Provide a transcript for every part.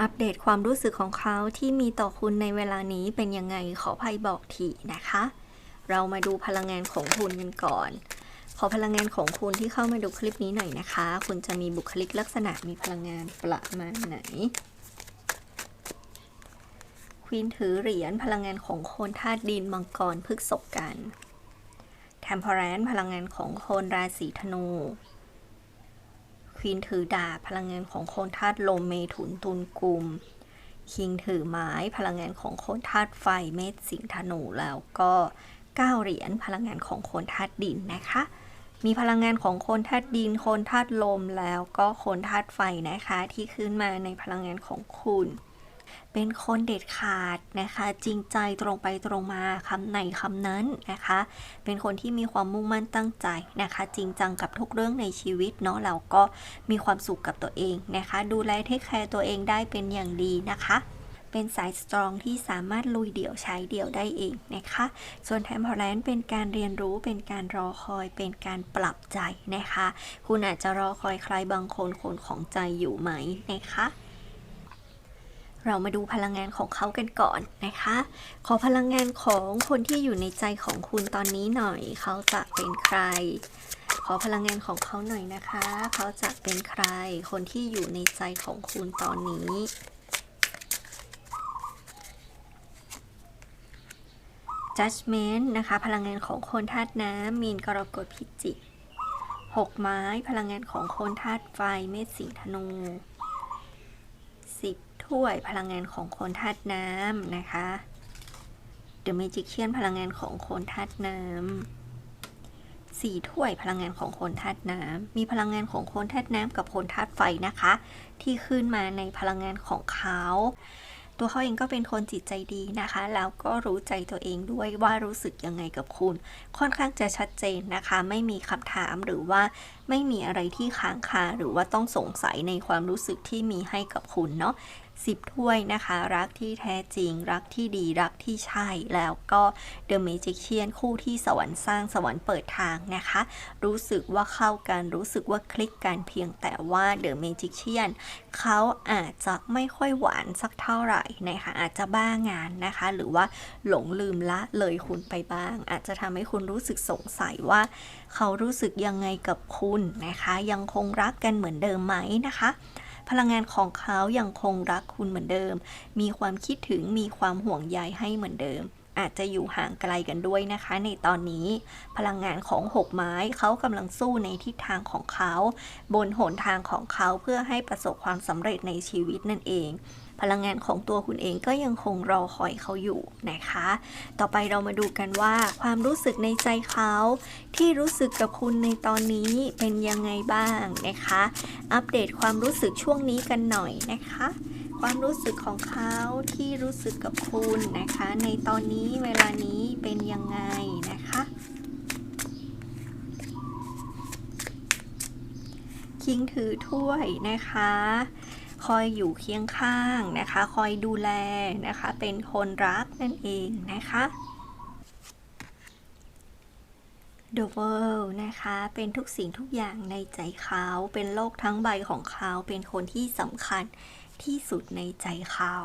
อัปเดตความรู้สึกของเขาที่มีต่อคุณในเวลานี้เป็นยังไงขอภัยบอกทีนะคะ เรามาดูพลังงานของคุณกันก่อน ขอพลังงานของคุณที่เข้ามาดูคลิปนี้หน่อยนะคะ คุณจะมีบุคลิกลักษณะมีพลังงานประมาณไหนควีนถือเหรียญพลังงานของคนธาตุดินมังกรพฤกษกัน แทมเพอรนพลังงานของคนราศีธนู ควีนถือดาบพลังงานของคนธาตุลมเมถุนตุลกุม คิงถือไม้พลังงานของคนธาตุไฟเมษสิงธนูแล้วก็เก้าเหรียญพลังงานของคนธาตุดินนะคะ มีพลังงานของคนธาตุดินคนธาตุลมแล้วก็คนธาตุไฟนะคะที่ขึ้นมาในพลังงานของคุณ เป็นคนเด็ดขาดนะคะ จริงใจตรงไปตรงมาคำไหนคำนั้นนะคะ เป็นคนที่มีความมุ่งมั่นตั้งใจนะคะ จริงจังกับทุกเรื่องในชีวิตเนาะแล้วก็มีความสุขกับตัวเองนะคะ ดูแลเทคแคร์ตัวเองได้เป็นอย่างดีนะคะเป็นสายสตรองที่สามารถลุยเดี่ยวใช้เดี่ยวได้เองนะคะ ส่วนแทมเพลนเป็นการเรียนรู้เป็นการรอคอยเป็นการปรับใจนะคะ คุณอาจจะรอคอยใครบางคนคนของใจอยู่ไหมนะคะ เรามาดูพลังงานของเขากันก่อนนะคะ ขอพลังงานของคนที่อยู่ในใจของคุณตอนนี้หน่อย เขาจะเป็นใคร ขอพลังงานของเขาหน่อยนะคะ เขาจะเป็นใคร คนที่อยู่ในใจของคุณตอนนี้ judgment นะคะ พลังงานของคนธาตุน้ำมีนกรกฎพิจิกหกไม้ พลังงานของคนธาตุไฟเมษสิงห์ธนูสิบ ถ้วยพลังงานของคนธาตุน้ำนะคะ The Magician พลังงานของคนธาตุน้ำสี่ถ้วยพลังงานของคนธาตุน้ำมีพลังงานของคนธาตุน้ำกับคนธาตุไฟนะคะ ที่ขึ้นมาในพลังงานของเขาตัวเขาเองก็เป็นคนจิตใจดีนะคะ แล้วก็รู้ใจตัวเองด้วยว่ารู้สึกยังไงกับคุณ ค่อนข้างจะชัดเจนนะคะ ไม่มีคำถามหรือว่าไม่มีอะไรที่ค้างคาหรือว่าต้องสงสัยในความรู้สึกที่มีให้กับคุณเนาะ สิบถ้วยนะคะ รักที่แท้จริง รักที่ดีรักที่ใช่ แล้วก็ The Magician คู่ที่สวรรค์สร้างสวรรค์เปิดทางนะคะ รู้สึกว่าเข้ากันรู้สึกว่าคลิกกันเพียงแต่ว่า The Magician เขาอาจจะไม่ค่อยหวานสักเท่าไหร่นะคะอาจจะบ้างานนะคะ หรือว่าหลงลืมละเลยคุณไปบ้าง อาจจะทำให้คุณรู้สึกสงสัยว่า เขารู้สึกยังไงกับคุณนะคะ ยังคงรักกันเหมือนเดิมไหมนะคะ พลังงานของเขายังคงรักคุณเหมือนเดิม มีความคิดถึงมีความห่วงใยให้เหมือนเดิม อาจจะอยู่ห่างไกลกันด้วยนะคะ ในตอนนี้พลังงานของหกไม้เขากำลังสู้ในทิศทางของเขา บนหนทางของเขาเพื่อให้ประสบความสำเร็จในชีวิตนั่นเอง พลังงานของตัวคุณเองก็ยังคงรอคอยเขาอยู่นะคะ ต่อไปเรามาดูกันว่า ความรู้สึกในใจเขาที่รู้สึกกับคุณในตอนนี้เป็นยังไงบ้างนะคะ อัปเดตความรู้สึกช่วงนี้กันหน่อยนะคะ ความรู้สึกของเขาที่รู้สึกกับคุณนะคะ ในตอนนี้เวลานี้เป็นยังไงนะคะ คิงถือถ้วยนะคะ คอยอยู่เคียงข้างนะคะ คอยดูแลนะคะ เป็นคนรักนั่นเองนะคะ The World นะคะ เป็นทุกสิ่งทุกอย่างในใจเขา เป็นโลกทั้งใบของเขา เป็นคนที่สำคัญ ที่สุดในใจเขา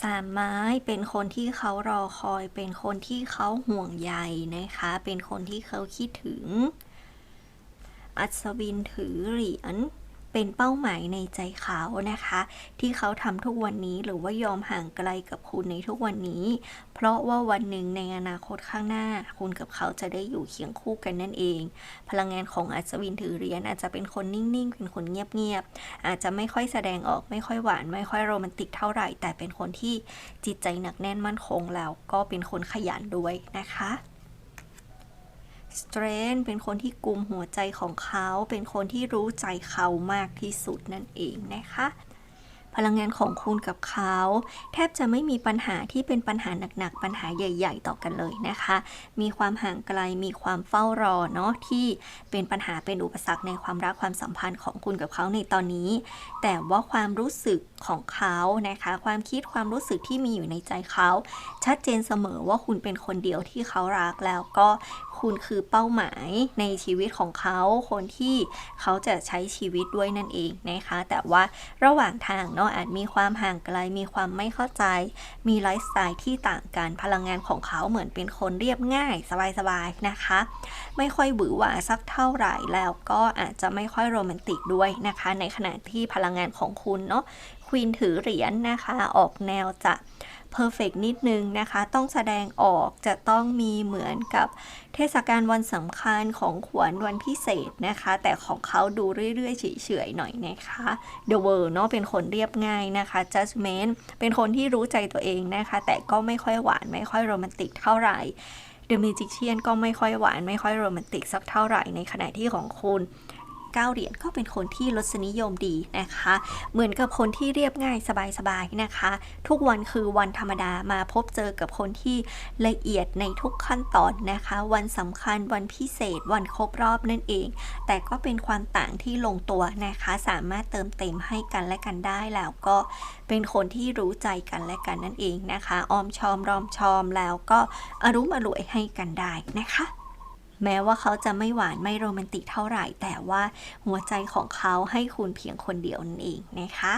สามไม้เป็นคนที่เขารอคอย เป็นคนที่เขาห่วงใยนะคะ เป็นคนที่เขาคิดถึง อัศวินถือเหรียญ เป็นเป้าหมายในใจเขานะคะ ที่เขาทำทุกวันนี้หรือว่ายอมห่างไกลกับคุณในทุกวันนี้ เพราะว่าวันหนึ่งในอนาคตข้างหน้า คุณกับเขาจะได้อยู่เคียงคู่กันนั่นเอง พลังงานของอัศวินถือเหรียญอาจจะเป็นคนนิ่งๆ เป็นคนเงียบๆอาจจะไม่ค่อยแสดงออกไม่ค่อยหวาน ไม่ค่อยโรแมนติกเท่าไหร่ แต่เป็นคนที่จิตใจหนักแน่นมั่นคงแล้วก็เป็นคนขยันด้วยนะคะ สเตรนเป็นคนที่กุมหัวใจของเขา เป็นคนที่รู้ใจเขามากที่สุดนั่นเองนะคะพลังงานของคุณกับเขา แทบจะไม่มีปัญหาที่เป็นปัญหาหนักๆ ปัญหาใหญ่ ๆ ต่อกันเลยนะคะ มีความห่างไกลมีความเฝ้ารอเนาะที่เป็นปัญหาเป็นอุปสรรคในความรักความสัมพันธ์ของคุณกับเขาในตอนนี้ แต่ว่าความรู้สึกของเขานะคะ ความคิดความรู้สึกที่มีอยู่ในใจเขา ชัดเจนเสมอว่าคุณเป็นคนเดียวที่เขารักแล้วก็คุณคือเป้าหมายในชีวิตของเขา คนที่เขาจะใช้ชีวิตด้วยนั่นเองนะคะ แต่ว่าระหว่างทางเนาะอาจมีความห่างไกล มีความไม่เข้าใจ มีไลฟ์สไตล์ที่ต่างกัน พลังงานของเขาเหมือนเป็นคนเรียบง่าย สบายๆนะคะ ไม่ค่อยหวือหวาสักเท่าไหร่ แล้วก็อาจจะไม่ค่อยโรแมนติกด้วยนะคะ ในขณะที่พลังงานของคุณเนาะควีนถือเหรียญนะคะ ออกแนวจะ เพอร์เฟกนิดนึงนะคะ ต้องแสดงออกจะต้องมีเหมือนกับเทศกาลวันสำคัญของขวัญวันพิเศษนะคะ แต่ของเขาดูเรื่อยๆเฉยๆหน่อยนะคะ The World เนาะเป็นคนเรียบง่ายนะคะ Judgment เป็นคนที่รู้ใจตัวเองนะคะ แต่ก็ไม่ค่อยหวานไม่ค่อยโรแมนติกเท่าไหร่ The Magician ก็ไม่ค่อยหวานไม่ค่อยโรแมนติกสักเท่าไหร่ในขณะที่ของคุณ เก้าเหรียญก็เป็นคนที่รสนิยมดีนะคะ เหมือนกับคนที่เรียบง่ายสบายๆนะคะ ทุกวันคือวันธรรมดามาพบเจอกับคนที่ละเอียดในทุกขั้นตอนนะคะ วันสำคัญวันพิเศษวันครบรอบนั่นเอง แต่ก็เป็นความต่างที่ลงตัวนะคะ สามารถเติมเต็มให้กันและกันได้แล้วก็เป็นคนที่รู้ใจกันและกันนั่นเองนะคะ ออมชอมรอมชอมแล้วก็อรุมอร่วยให้กันได้นะคะ แม้ว่าเขาจะไม่หวานไม่โรแมนติกเท่าไหร่ แต่ว่าหัวใจของเขาให้คุณเพียงคนเดียวนั่นเองนะคะ